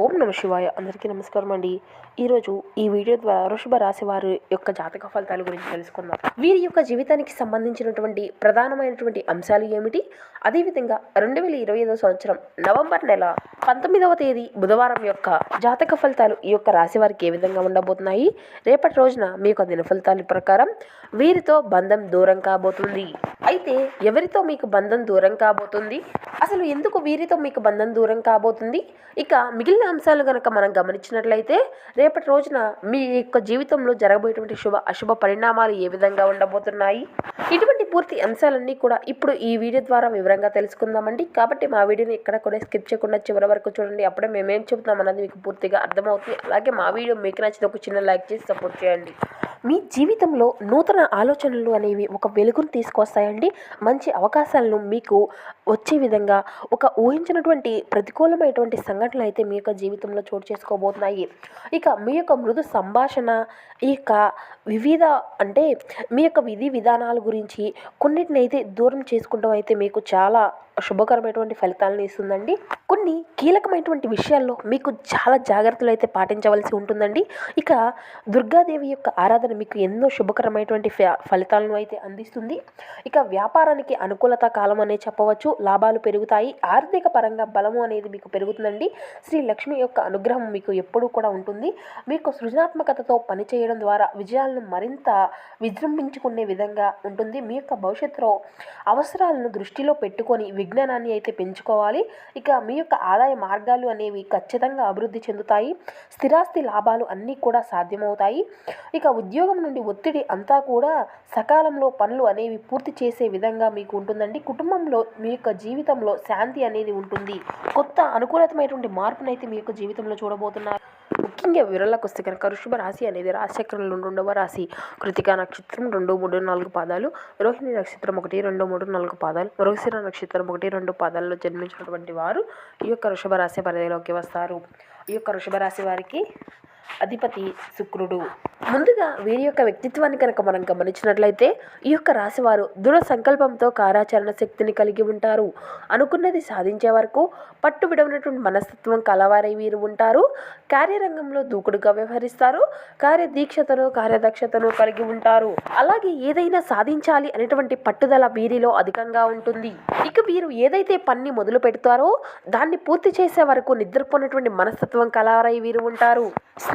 ఓం నమ శివాయ. అందరికీ నమస్కారం అండి. ఈరోజు ఈ వీడియో ద్వారా వృషభ రాశి వారి యొక్క జాతక ఫలితాల గురించి తెలుసుకుందాం. వీరి యొక్క జీవితానికి సంబంధించినటువంటి ప్రధానమైనటువంటి అంశాలు ఏమిటి? అదేవిధంగా రెండు వేల ఇరవై ఐదో సంవత్సరం నవంబర్ నెల పంతొమ్మిదవ తేదీ బుధవారం యొక్క జాతక ఫలితాలు ఈ యొక్క రాశి వారికి ఏ విధంగా ఉండబోతున్నాయి? రేపటి రోజున మీ యొక్క దిన ఫలితాల ప్రకారం వీరితో బంధం దూరం కాబోతుంది. అయితే ఎవరితో మీకు బంధం దూరం కాబోతుంది? అసలు ఎందుకు వీరితో మీకు బంధం దూరం కాబోతుంది? ఇక మిగిలిన అంశాలు కనుక మనం గమనించినట్లయితే రేపటి రోజున మీ యొక్క జీవితంలో జరగబోయేటువంటి శుభ అశుభ పరిణామాలు ఏ విధంగా ఉండబోతున్నాయి? ఇటువంటి పూర్తి అంశాలన్నీ కూడా ఇప్పుడు ఈ వీడియో ద్వారా వివరంగా తెలుసుకుందామండి. కాబట్టి మా వీడియోని ఎక్కడ కూడా స్కిప్ చేయకుండా చివరి వరకు చూడండి. అప్పుడే మేమేం చెబుతాం అన్నది మీకు పూర్తిగా అర్థమవుతుంది. అలాగే మా వీడియో మీకు నచ్చితే ఒక చిన్న లైక్ చేసి సపోర్ట్ చేయండి. మీ జీవితంలో నూతన ఆలోచనలు అనేవి ఒక వెలుగును తీసుకొస్తాయండి. మంచి అవకాశాలను మీకు వచ్చే విధంగా ఒక ఊహించినటువంటి ప్రతికూలమైనటువంటి సంఘటనలు అయితే మీ యొక్క జీవితంలో చోటు చేసుకోబోతున్నాయి. ఇక మీ యొక్క మృదు సంభాషణ ఈ యొక్క వివిధ అంటే మీ యొక్క విధి విధానాల గురించి కొన్నిటిని అయితే దూరం చేసుకుంటాం అయితే మీకు చాలా శుభకరమైనటువంటి ఫలితాలను ఇస్తుందండి. కొన్ని కీలకమైనటువంటి విషయాల్లో మీకు చాలా జాగ్రత్తలు అయితే పాటించవలసి ఉంటుందండి. ఇక దుర్గాదేవి యొక్క ఆరాధన మీకు ఎన్నో శుభకరమైనటువంటి ఫ- ఫలితాలను అయితే అందిస్తుంది. ఇక వ్యాపారానికి అనుకూలత కాలం అనే చెప్పవచ్చు లాభాలు పెరుగుతాయి ఆర్థిక పరంగా బలము అనేది మీకు పెరుగుతుందండి. శ్రీ లక్ష్మి యొక్క అనుగ్రహం మీకు ఎప్పుడూ కూడా ఉంటుంది. మీకు సృజనాత్మకతతో పనిచేయడం ద్వారా విజయాలను మరింత విజృంభించుకునే విధంగా ఉంటుంది. మీ యొక్క భవిష్యత్తులో అవసరాలను దృష్టిలో పెట్టుకొని విజ్ఞానాన్ని అయితే పెంచుకోవాలి. ఇక మీ యొక్క ఆదాయ మార్గాలు అనేవి ఖచ్చితంగా అభివృద్ధి చెందుతాయి. స్థిరాస్తి లాభాలు అన్నీ కూడా సాధ్యమవుతాయి. ఇక ఉద్యోగం నుండి ఒత్తిడి అంతా కూడా సకాలంలో పనులు అనేవి పూర్తి చేసే విధంగా మీకు ఉంటుందండి. కుటుంబంలో మీ యొక్క జీవితంలో శాంతి అనేది ఉంటుంది. కొత్త అనుకూలతమైనటువంటి మార్పునైతే మీ యొక్క జీవితంలో చూడబోతున్నారు. ముఖ్యంగా వివరాలకు వస్తే కనుక వృషభ రాశి అనేది రాశిచక్రంలో రెండవ రాశి. కృతికా నక్షత్రం రెండు మూడు నాలుగు పాదాలు. రోహిణి నక్షత్రం ఒకటి రెండు మూడు నాలుగు పాదాలు. మృగశిర నక్షత్రం ఒకటి రెండు పాదాల్లో జన్మించినటువంటి వారు ఈ యొక్క వృషభ రాశి పరిధిలోకి వస్తారు. ఈ యొక్క వృషభ రాశి వారికి అధిపతి శుక్రుడు. ముందుగా వీరి యొక్క వ్యక్తిత్వాన్ని కనుక మనం గమనించినట్లయితే ఈ యొక్క రాశివారు దృఢ సంకల్పంతో కార్యాచరణ శక్తిని కలిగి ఉంటారు. అనుకున్నది సాధించే వరకు పట్టు విడవనటువంటి మనస్తత్వం కలవారై వీరు ఉంటారు. కార్యరంగంలో దూకుడుగా వ్యవహరిస్తారు. కార్యదీక్షతను కార్యదక్షతను కలిగి ఉంటారు. అలాగే ఏదైనా సాధించాలి అనేటువంటి పట్టుదల వీరిలో అధికంగా ఉంటుంది. ఇక వీరు ఏదైతే పని మొదలు పెడతారో దాన్ని పూర్తి చేసే వరకు నిద్రపోయినటువంటి మనస్తత్వం కలవారై వీరు ఉంటారు.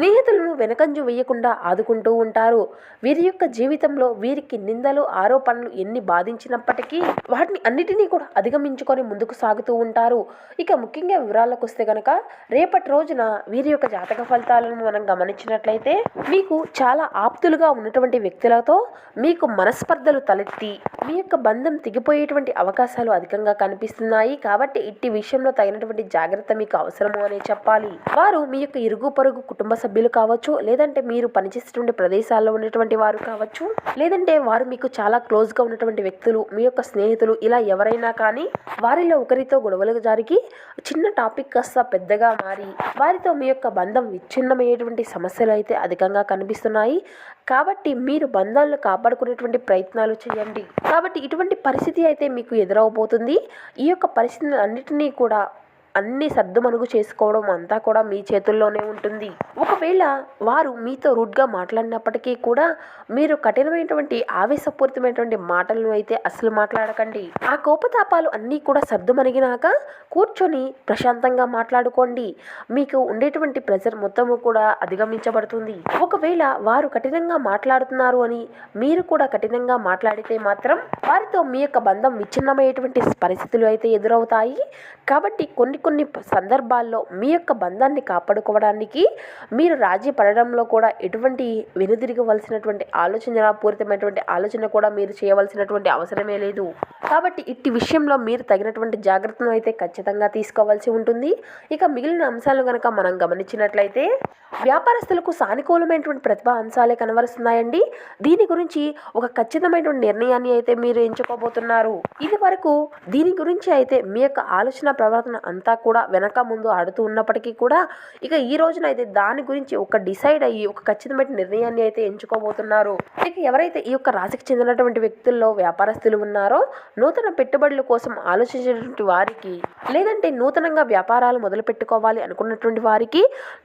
స్నేహితులను వెనకంజు వేయకుండా ఆదుకుంటూ ఉంటారు. వీరి యొక్క జీవితంలో వీరికి నిందలు ఆరోపణలు ఎన్ని బాధించినప్పటికీ వాటిని అన్నిటినీ కూడా అధిగమించుకొని ముందుకు సాగుతూ ఉంటారు. ఇక ముఖ్యంగా వివరాలకు వస్తే గనక రేపటి రోజున వీరి యొక్క జాతక ఫలితాలను మనం గమనించినట్లయితే మీకు చాలా ఆప్తులుగా ఉన్నటువంటి వ్యక్తులతో మీకు మనస్పర్ధలు తలెత్తి మీ యొక్క బంధం తెగిపోయేటువంటి అవకాశాలు అధికంగా కనిపిస్తున్నాయి. కాబట్టి ఇట్టి విషయంలో తగినటువంటి జాగ్రత్త మీకు అవసరము అనే చెప్పాలి. వారు మీ యొక్క ఇరుగు పొరుగు కుటుంబ సభ్యులు కావచ్చు లేదంటే మీరు పనిచేసేటువంటి ప్రదేశాల్లో ఉన్నటువంటి వారు కావచ్చు లేదంటే వారు మీకు చాలా క్లోజ్గా ఉన్నటువంటి వ్యక్తులు మీ యొక్క స్నేహితులు ఇలా ఎవరైనా కానీ వారిలో ఒకరితో గొడవలు జరిగి చిన్న టాపిక్ కాస్త పెద్దగా మారి వారితో మీ యొక్క బంధం విచ్ఛిన్నమయ్యేటువంటి సమస్యలు అయితే అధికంగా కనిపిస్తున్నాయి. కాబట్టి మీరు బంధాలను కాపాడుకునేటువంటి ప్రయత్నాలు చేయండి. కాబట్టి ఇటువంటి పరిస్థితి అయితే మీకు ఎదురవబోతుంది. ఈ యొక్క పరిస్థితులు అన్నిటినీ కూడా అన్ని సర్దుమనుగు చేసుకోవడం అంతా కూడా మీ చేతుల్లోనే ఉంటుంది. ఒకవేళ వారు మీతో రూడ్గా మాట్లాడినప్పటికీ కూడా మీరు కఠినమైనటువంటి ఆవేశపూరితమైనటువంటి మాటలను అయితే అసలు మాట్లాడకండి. ఆ కోపతాపాలు అన్నీ కూడా సర్దుమణిగినాక కూర్చొని ప్రశాంతంగా మాట్లాడుకోండి. మీకు ఉండేటువంటి ప్రెజర్ మొత్తము కూడా అధిగమించబడుతుంది. ఒకవేళ వారు కఠినంగా మాట్లాడుతున్నారు అని మీరు కూడా కఠినంగా మాట్లాడితే మాత్రం వారితో మీ యొక్క బంధం విచ్ఛిన్నమయ్యేటువంటి పరిస్థితులు అయితే ఎదురవుతాయి. కాబట్టి కొన్ని కొన్ని సందర్భాల్లో మీ యొక్క బంధాన్ని కాపాడుకోవడానికి మీరు రాజీ పడడంలో కూడా ఎటువంటి వెనుదిరగవలసినటువంటి ఆలోచన పూరితమైనటువంటి ఆలోచన కూడా మీరు చేయవలసినటువంటి అవసరమే లేదు. కాబట్టి ఇట్టి విషయంలో మీరు తగినటువంటి జాగ్రత్తను అయితే ఖచ్చితంగా తీసుకోవాల్సి ఉంటుంది. ఇక మిగిలిన అంశాలు కనుక మనం గమనించినట్లయితే వ్యాపారస్తులకు సానుకూలమైనటువంటి ప్రతిభా అంశాలే కనబరుస్తున్నాయండి దీని గురించి ఒక ఖచ్చితమైనటువంటి నిర్ణయాన్ని అయితే మీరు ఎంచుకోబోతున్నారు. ఇది వరకు దీని గురించి అయితే మీ యొక్క ఆలోచన ప్రవర్తన అంతా అంతా కూడా వెనక ముందు ఆడుతూ ఉన్నప్పటికీ కూడా ఇక ఈ రోజున అయితే దాని గురించి ఒక డిసైడ్ అయ్యి ఒక ఖచ్చితమైన నిర్ణయాన్ని అయితే ఎంచుకోబోతున్నారు. ఇక ఎవరైతే ఈ యొక్క రాశికి చెందినటువంటి వ్యక్తుల్లో వ్యాపారస్తులు ఉన్నారో నూతన పెట్టుబడుల కోసం ఆలోచించినటువంటి వారికి లేదంటే నూతనంగా వ్యాపారాలు మొదలు పెట్టుకోవాలి అనుకున్నటువంటి వారికి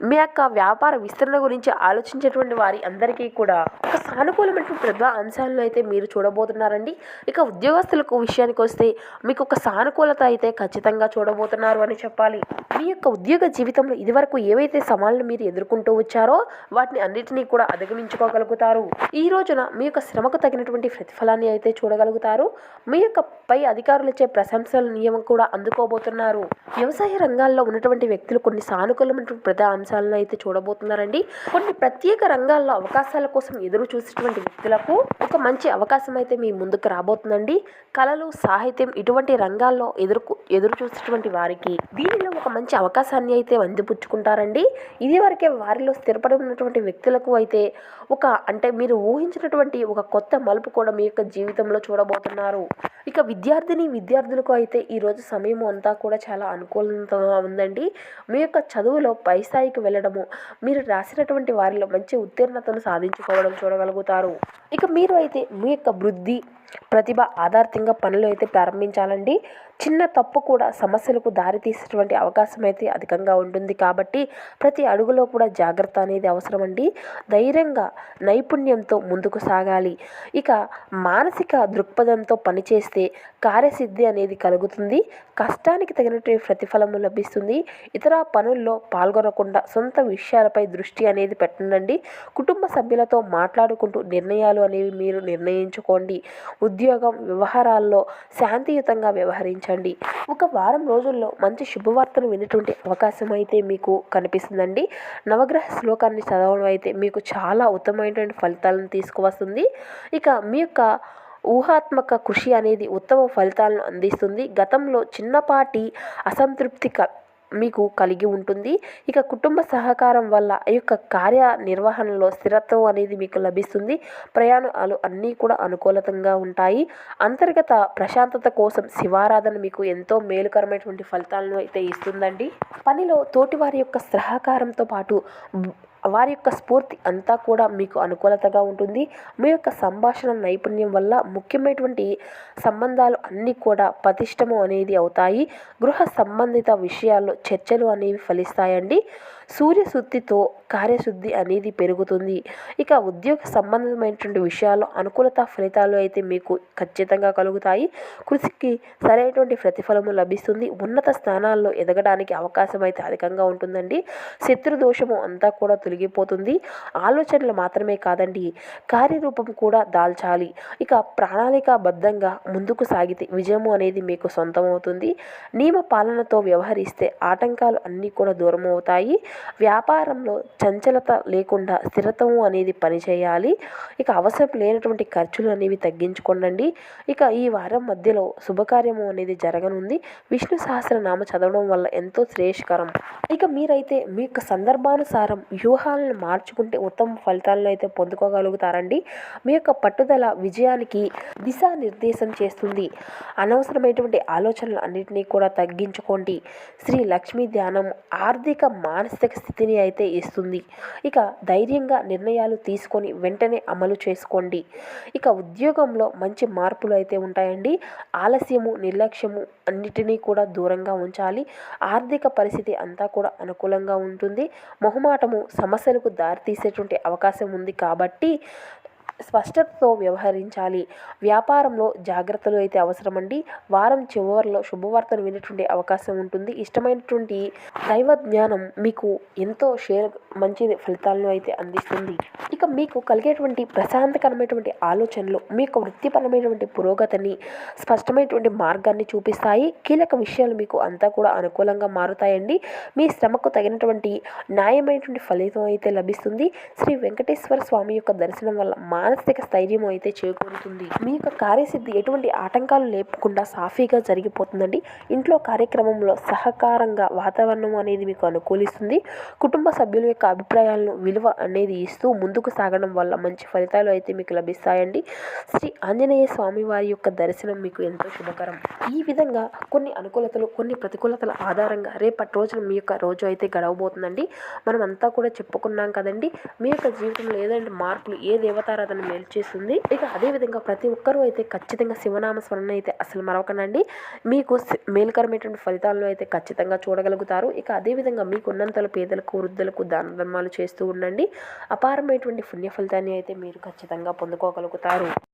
మీ యొక్క వ్యాపార విస్తరణ గురించి ఆలోచించేటువంటి వారి అందరికీ కూడా ఒక సానుకూలమైనటువంటి ప్రతిభా అంశాలను అయితే మీరు చూడబోతున్నారండి. ఇక ఉద్యోగస్తులకు విషయానికి వస్తే మీకు ఒక సానుకూలత అయితే ఖచ్చితంగా చూడబోతున్నారు అని చెప్పాలి. మీ యొక్క ఉద్యోగ జీవితంలో ఇదివరకు ఏవైతే సవాళ్ళను మీరు ఎదుర్కొంటూ వచ్చారో వాటిని అన్నిటినీ కూడా అధిగమించుకోగలుగుతారు. ఈ రోజున మీ యొక్క శ్రమకు తగినటువంటి ప్రతిఫలాన్ని అయితే చూడగలుగుతారు. మీ యొక్క పై అధికారులచే ప్రశంసల నియమం కూడా అందుకోబోతున్నారు. వ్యవసాయ రంగాల్లో ఉన్నటువంటి వ్యక్తులు కొన్ని సానుకూలమైనటువంటి ప్రధా అంశాలను అయితే చూడబోతున్నారండి. కొన్ని ప్రత్యేక రంగాల్లో అవకాశాల కోసం ఎదురు చూసేటువంటి వ్యక్తులకు ఒక మంచి అవకాశం అయితే మీ ముందుకు రాబోతుందండి. కళలు సాహిత్యం ఇటువంటి రంగాల్లో ఎదురు ఎదురు చూసేటువంటి వారికి దీనిలో ఒక మంచి అవకాశాన్ని అయితే అందిపుచ్చుకుంటారండి. ఇది వరకే వారిలో స్థిరపడి ఉన్నటువంటి వ్యక్తులకు అయితే ఒక అంటే మీరు ఊహించినటువంటి ఒక కొత్త మలుపు కూడా మీ యొక్క జీవితంలో చూడబోతున్నారు. ఇక విద్యార్థిని విద్యార్థులకు అయితే ఈరోజు సమయం అంతా కూడా చాలా అనుకూలంగా ఉందండి. మీ యొక్క చదువులో పై స్థాయికి వెళ్ళడము మీరు రాసినటువంటి వారిలో మంచి ఉత్తీర్ణతను సాధించుకోవడం చూడగలుగుతారు. ఇక మీరు అయితే మీ యొక్క వృద్ధి ప్రతిభ ఆధారితంగా పనులు అయితే ప్రారంభించాలండి. చిన్న తప్పు కూడా సమస్యలకు దారితీసేటువంటి అవకాశం అయితే అధికంగా ఉంటుంది. కాబట్టి ప్రతి అడుగులో కూడా జాగ్రత్త అనేది అవసరమండి ధైర్యంగా నైపుణ్యంతో ముందుకు సాగాలి. ఇక మానసిక దృక్పథంతో పనిచేస్తే కార్యసిద్ధి అనేది కలుగుతుంది. కష్టానికి తగినటువంటి ప్రతిఫలము లభిస్తుంది. ఇతర పనుల్లో పాల్గొనకుండా సొంత విషయాలపై దృష్టి అనేది పెట్టండి కుటుంబ సభ్యులతో మాట్లాడుకుంటూ నిర్ణయాలు అనేవి మీరు నిర్ణయించుకోండి. ఉద్యోగం వ్యవహారాల్లో శాంతియుతంగా వ్యవహరించండి. ఒక వారం రోజుల్లో మంచి శుభవార్తను వినటువంటి అవకాశం అయితే మీకు కనిపిస్తుందండి. నవగ్రహ శ్లోకాన్ని చదవడం అయితే మీకు చాలా ఉత్తమమైనటువంటి ఫలితాలను తీసుకువస్తుంది. ఇక మీ యొక్క ఊహాత్మక కృషి అనేది ఉత్తమ ఫలితాలను అందిస్తుంది. గతంలో చిన్నపాటి అసంతృప్తి మీకు కలిగి ఉంటుంది. ఇక కుటుంబ సహకారం వల్ల ఈ యొక్క కార్య నిర్వహణలో స్థిరత్వం అనేది మీకు లభిస్తుంది. ప్రయాణాలు అన్నీ కూడా అనుకూలతంగా ఉంటాయి. అంతర్గత ప్రశాంతత కోసం శివారాధన మీకు ఎంతో మేలుకరమైనటువంటి ఫలితాలను అయితే ఇస్తుందండి. పనిలో తోటివారి యొక్క సహకారంతో పాటు వారి యొక్క స్ఫూర్తి అంతా కూడా మీకు అనుకూలతగా ఉంటుంది. మీ యొక్క సంభాషణ నైపుణ్యం వల్ల ముఖ్యమైనటువంటి సంబంధాలు అన్నీ కూడా పతిష్టము అనేది అవుతాయి. గృహ సంబంధిత విషయాల్లో చర్చలు అనేవి ఫలిస్తాయండి. సూర్యశుద్ధితో కార్యశుద్ధి అనేది పెరుగుతుంది. ఇక ఉద్యోగ సంబంధమైనటువంటి విషయాల్లో అనుకూలత ఫలితాలు అయితే మీకు ఖచ్చితంగా కలుగుతాయి. కృషికి సరైనటువంటి ప్రతిఫలము లభిస్తుంది. ఉన్నత స్థానాల్లో ఎదగడానికి అవకాశం అయితే అధికంగా ఉంటుందండి. శత్రు దోషము అంతా కూడా తొలగిపోతుంది. ఆలోచనలు మాత్రమే కాదండి. కార్యరూపం కూడా దాల్చాలి. ఇక ప్రణాళికాబద్ధంగా ముందుకు సాగితే విజయము అనేది మీకు సొంతమవుతుంది. నియమ పాలనతో వ్యవహరిస్తే ఆటంకాలు అన్నీ కూడా దూరం అవుతాయి వ్యాపారంలో చంచలత లేకుండా స్థిరత్వం అనేది పనిచేయాలి ఇక అవసరం లేనటువంటి ఖర్చులు అనేవి తగ్గించుకోండి ఇక ఈ వారం మధ్యలో శుభకార్యము అనేది జరగనుంది. విష్ణు సహస్రనామ చదవడం వల్ల ఎంతో శ్రేయస్కరం. ఇక మీరైతే మీ యొక్క సందర్భానుసారం వ్యూహాలను మార్చుకుంటే ఉత్తమ ఫలితాలను అయితే పొందుకోగలుగుతారండి. మీ యొక్క పట్టుదల విజయానికి దిశానిర్దేశం చేస్తుంది. అనవసరమైనటువంటి ఆలోచనలు అన్నింటినీ కూడా తగ్గించుకోండి. శ్రీ లక్ష్మీ ధ్యానం ఆర్థిక మానసిక స్థితిని అయితే ఇస్తుంది. ఇక ధైర్యంగా నిర్ణయాలు తీసుకొని వెంటనే అమలు చేసుకోండి. ఇక ఉద్యోగంలో మంచి మార్పులు అయితే ఉంటాయండి. ఆలస్యము నిర్లక్ష్యము అన్నిటినీ కూడా దూరంగా ఉంచాలి. ఆర్థిక పరిస్థితి అంతా కూడా అనుకూలంగా ఉంటుంది. మొహమాటము సమస్యలకు దారితీసేటువంటి అవకాశం ఉంది కాబట్టి స్పష్టతతో వ్యవహరించాలి. వ్యాపారంలో జాగ్రత్తలు అయితే అవసరమండి. వారం చివరిలో శుభవార్తను వినేటువంటి అవకాశం ఉంటుంది. ఇష్టమైనటువంటి దైవ జ్ఞానం మీకు ఎంతో షేర్ మంచి ఫలితాలను అయితే అందిస్తుంది. ఇక మీకు కలిగేటువంటి ప్రశాంతకరమైనటువంటి ఆలోచనలు మీ యొక్క వృత్తిపరమైనటువంటి పురోగతిని స్పష్టమైనటువంటి మార్గాన్ని చూపిస్తాయి. కీలక విషయాలు మీకు అంతా కూడా అనుకూలంగా మారుతాయండి. మీ శ్రమకు తగినటువంటి న్యాయమైనటువంటి ఫలితం అయితే లభిస్తుంది. శ్రీ వెంకటేశ్వర స్వామి యొక్క దర్శనం వల్ల మా మానసిక స్థైర్యం అయితే చేకూరుతుంది. మీ యొక్క కార్యసిద్ధి ఎటువంటి ఆటంకాలు లేకుండా సాఫీగా జరిగిపోతుందండి. ఇంట్లో కార్యక్రమంలో సహకారంగా వాతావరణం అనేది మీకు అనుకూలిస్తుంది. కుటుంబ సభ్యుల యొక్క అభిప్రాయాలను విలువ అనేది ఇస్తూ ముందుకు సాగడం వల్ల మంచి ఫలితాలు అయితే మీకు లభిస్తాయండి. శ్రీ ఆంజనేయ స్వామి వారి యొక్క దర్శనం మీకు ఎంతో శుభకరం. ఈ విధంగా కొన్ని అనుకూలతలు కొన్ని ప్రతికూలతల ఆధారంగా రేపటి రోజున మీ యొక్క రోజు అయితే గడవబోతుందండి. మనం అంతా కూడా చెప్పుకున్నాం కదండి. మీ యొక్క జీవితంలో ఏదంటే మార్పులు ఏ దేవతారాధన మేలు చేస్తుంది. ఇక అదేవిధంగా ప్రతి ఒక్కరూ అయితే ఖచ్చితంగా శివనామ స్మరణ అయితే అసలు మరవకనండి మీకు మేలుకరమైనటువంటి ఫలితాలను అయితే ఖచ్చితంగా చూడగలుగుతారు. ఇక అదేవిధంగా మీకు ఉన్నంతలో పేదలకు వృద్ధులకు దాన ధర్మాలు చేస్తూ ఉండండి. అపారమైనటువంటి పుణ్య ఫలితాన్ని అయితే మీరు ఖచ్చితంగా పొందుకోగలుగుతారు.